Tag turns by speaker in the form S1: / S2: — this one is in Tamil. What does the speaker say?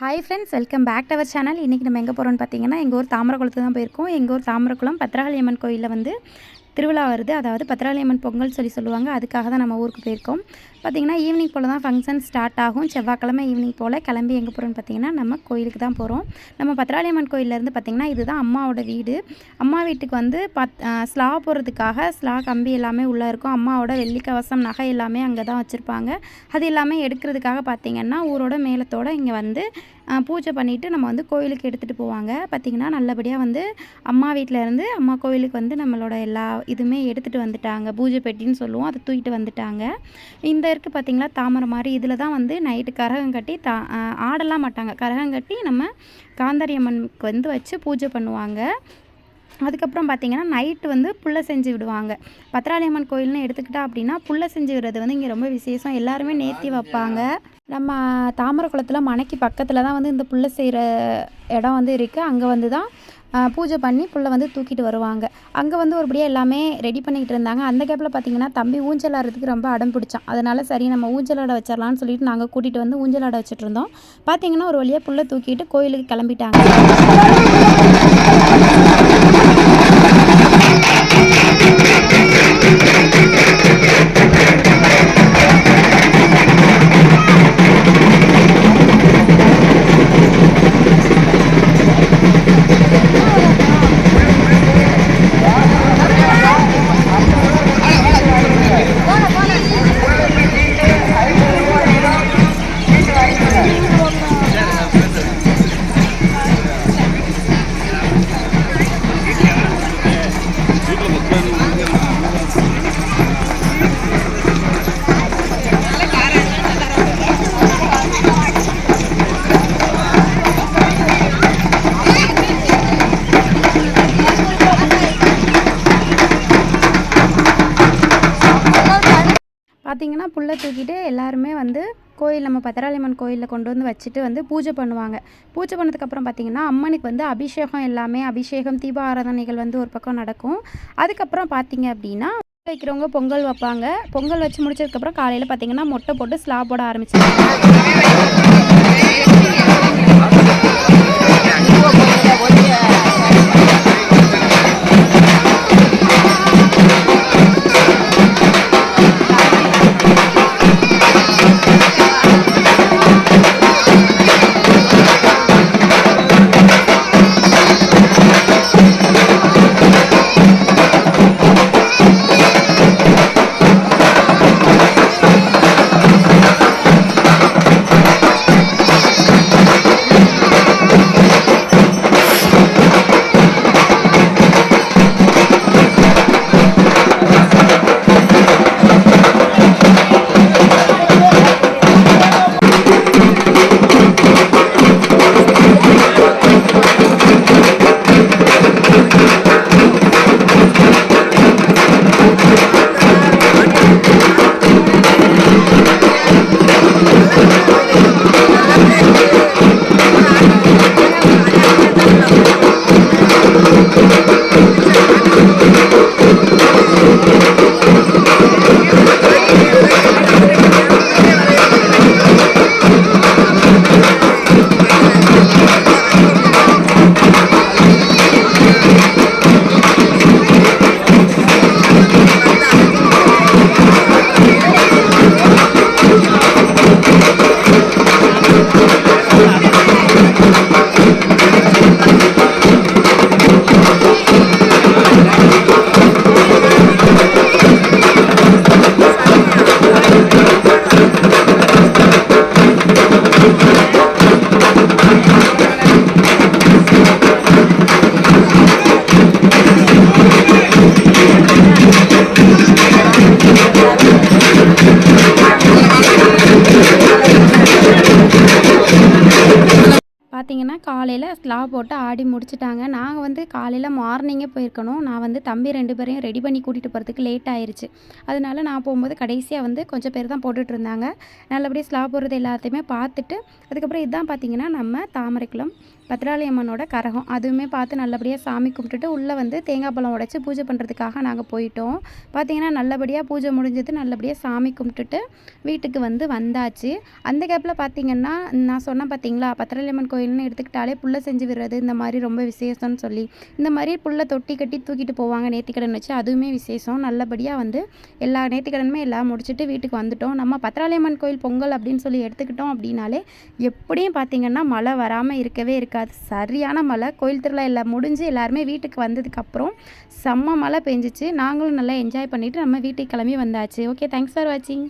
S1: Hi friends welcome back to our channel இன்றைக்கி நம்ம எங்கே போகிறோம்னு பார்த்தீங்கன்னா எங்கள் ஊர் தாமரக்குளத்துக்கு தான் போயிருக்கோம். எங்கள் ஊர் தாமரக்குளம் பத்ரகாளியம்மன் கோயிலில் வந்து திருவிழா வருது. அதாவது பத்ரகாளியம்மன் பொங்கல் சொல்லி சொல்லுவாங்க. அதுக்காக தான் நம்ம ஊருக்கு போயிருக்கோம். பார்த்திங்கன்னா ஈவினிங் போல் தான் ஃபங்க்ஷன் ஸ்டார்ட் ஆகும். செவ்வாய்க்கிழமை ஈவினிங் போல் கிளம்பி எங்கே போகிறோம்னு பார்த்தீங்கன்னா நம்ம கோயிலுக்கு தான் போகிறோம் நம்ம பத்ராளியம்மன் கோயிலேருந்து பார்த்திங்கன்னா இதுதான் அம்மாவோட வீடு. அம்மா வீட்டுக்கு வந்து பத் ஸ்லா போடுறதுக்காக ஸ்லா கம்பி எல்லாமே உள்ளே இருக்கும். அம்மாவோட வெள்ளி கவசம் நகை எல்லாமே அங்கே தான் வச்சுருப்பாங்க. அது எல்லாமே எடுக்கிறதுக்காக பார்த்திங்கன்னா ஊரோட மேலத்தோடு இங்கே வந்து பூஜை பண்ணிவிட்டு நம்ம வந்து கோயிலுக்கு எடுத்துகிட்டு போவாங்க. பார்த்திங்கன்னா நல்லபடியாக வந்து அம்மா வீட்டில் இருந்து அம்மா கோயிலுக்கு வந்து நம்மளோட எல்லா இதுவுமே எடுத்துகிட்டு வந்துட்டாங்க. பூஜை பெட்டின்னு சொல்லுவோம். அதை தூக்கிட்டு வந்துட்டாங்க. இந்த இருக்குது பார்த்திங்களா தாமரை மாதிரி இதில் தான் வந்து நைட்டு கரகம் கட்டி தா ஆடலாம் மாட்டாங்க. கரகம் கட்டி நம்ம காந்தாரி அம்மனுக்கு வந்து வச்சு பூஜை பண்ணுவாங்க. அதுக்கப்புறம் பார்த்திங்கன்னா நைட்டு வந்து புல்லை செஞ்சு விடுவாங்க. பத்ராளியம்மன் கோயில்னு எடுத்துக்கிட்டா அப்படின்னா புல்லை செஞ்சு விடுறது வந்து இங்கே ரொம்ப விசேஷம். எல்லாருமே நேர்த்தி வைப்பாங்க. நம்ம தாமரக்குளத்தில் மனைக்கு பக்கத்தில் தான் வந்து இந்த புல்லை செய்கிற இடம் வந்து இருக்குது அங்கே வந்து தான் பூஜை பண்ணி புல்லை வந்து தூக்கிட்டு வருவாங்க. அங்கே வந்து ஒருபடியாக எல்லாமே ரெடி பண்ணிக்கிட்டு இருந்தாங்க. அந்த கேப்பில் பார்த்தீங்கன்னா தம்பி ஊஞ்சல் ஆடுறதுக்கு ரொம்ப அடம் பிடிச்சான். அதனால் சரி நம்ம ஊஞ்சல் ஆட வச்சிடலாம்னு சொல்லிட்டு நாங்கள் கூட்டிகிட்டு வந்து ஊஞ்சல் ஆட வச்சுட்டு இருந்தோம். பார்த்தீங்கன்னா ஒரு வழியாக புல்லை தூக்கிட்டு கோயிலுக்கு கிளம்பிட்டாங்க. பார்த்தீங்கன்னா புல்லை தூக்கிட்டு எல்லாருமே வந்து கோயில் நம்ம பத்திராளியம்மன் கோயிலில் கொண்டு வந்து வச்சுட்டு வந்து பூஜை பண்ணுவாங்க. பூஜை பண்ணதுக்கப்புறம் பார்த்தீங்கன்னா அம்மனுக்கு வந்து அபிஷேகம் எல்லாமே அபிஷேகம் தீப ஆராதனைகள் வந்து ஒரு பக்கம் நடக்கும். அதுக்கப்புறம் பார்த்தீங்க அப்படின்னா வைக்கிறவங்க பொங்கல் வைப்பாங்க. பொங்கல் வச்சு முடிச்சதுக்கப்புறம் காலையில் பார்த்தீங்கன்னா மொட்டை போட்டு ஸ்லாப் போட ஆரம்பிச்சிருக்காங்க பார்த்தீங்கன்னா காலையில் ஸ்லா போட்டு ஆடி முடிச்சிட்டாங்க. நாங்கள் வந்து காலையில் மார்னிங்கே போயிருக்கணும். நான் வந்து தம்பி ரெண்டு பேரையும் ரெடி பண்ணி கூட்டிகிட்டு போகிறதுக்கு லேட் ஆயிடுச்சு அதனால நான் போகும்போது கடைசியாக வந்து கொஞ்சம் பேர் தான் போட்டுட்டு இருந்தாங்க. நல்லபடியாக ஸ்லா போடுறது எல்லாத்தையுமே பார்த்துட்டு அதுக்கப்புறம் இதுதான் பார்த்தீங்கன்னா நம்ம தாமரைக்குளம் பத்ராளி அம்மனோட கரகம். அதுவுமே பார்த்து நல்லபடியாக சாமி கும்பிட்டுட்டு உள்ளே வந்து தேங்காய் பழம் உடைச்சி பூஜை பண்ணுறதுக்காக நாங்கள் போயிட்டோம். பார்த்திங்கன்னா நல்லபடியாக பூஜை முடிஞ்சது. நல்லபடியாக சாமி கும்பிட்டுட்டு வீட்டுக்கு வந்து வந்தாச்சு. அந்த கேப்பில் பார்த்திங்கன்னா நான் சொன்னேன் பார்த்தீங்களா பத்ராளி அம்மன் கோயில்னு எடுத்துக்கிட்டாலே புல்லை செஞ்சு விடுறது இந்த மாதிரி ரொம்ப விசேஷம்னு சொல்லி இந்த மாதிரி புல்லை தொட்டி கட்டி தூக்கிட்டு போவாங்க நேர்த்திக்கடன் வச்சு அதுவுமே விசேஷம். நல்லபடியாக வந்து எல்லா நேர்த்திக்கடனுமே எல்லாம் முடிச்சுட்டு வீட்டுக்கு வந்துட்டோம். நம்ம பத்ராளியம்மன் கோயில் பொங்கல் அப்படின்னு சொல்லி எடுத்துக்கிட்டோம் அப்படின்னாலே எப்படியும் பார்த்திங்கன்னா மழை வராமல் இருக்கவே இருக்காது. சரியான மழை. கோயில் திருவிழா எல்லாம் முடிஞ்சு எல்லாருமே வீட்டுக்கு வந்ததுக்கப்புறம் செம்ம மழை பெஞ்சிச்சு. நாங்களும் நல்லா என்ஜாய் பண்ணிவிட்டு நம்ம வீட்டுக்கு கிளம்பி வந்தாச்சு. ஓகே தேங்க்ஸ் ஃபார் வாட்சிங்